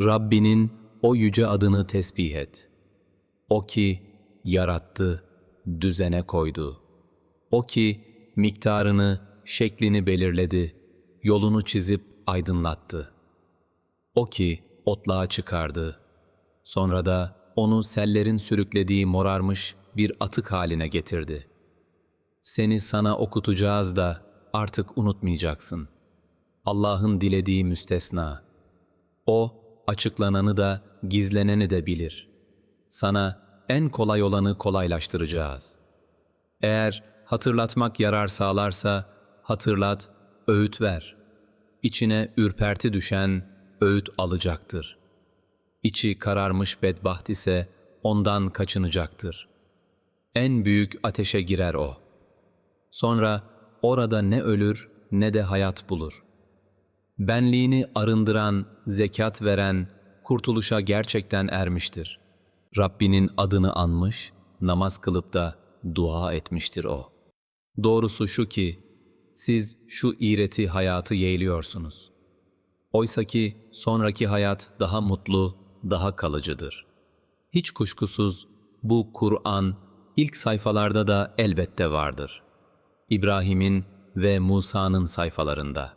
Rabbinin o yüce adını tesbih et. O ki yarattı, düzene koydu. O ki miktarını, şeklini belirledi, yolunu çizip aydınlattı. O ki otlağa çıkardı. Sonra da onu sellerin sürüklediği morarmış bir atık haline getirdi. Seni sana okutacağız da artık unutmayacaksın. Allah'ın dilediği müstesna. O açıklananı da gizleneni de bilir. Sana en kolay olanı kolaylaştıracağız. Eğer hatırlatmak yarar sağlarsa hatırlat, öğüt ver. İçine ürperti düşen öğüt alacaktır. İçi kararmış bedbaht ise ondan kaçınacaktır. En büyük ateşe girer o. Sonra orada ne ölür ne de hayat bulur. Benliğini arındıran, zekat veren, kurtuluşa gerçekten ermiştir. Rabbinin adını anmış, namaz kılıp da dua etmiştir o. Doğrusu şu ki, siz şu iğreti hayatı yeğliyorsunuz. Oysa ki sonraki hayat daha mutlu, daha kalıcıdır. Hiç kuşkusuz bu Kur'an ilk sayfalarda da elbette vardır. İbrahim'in ve Musa'nın sayfalarında.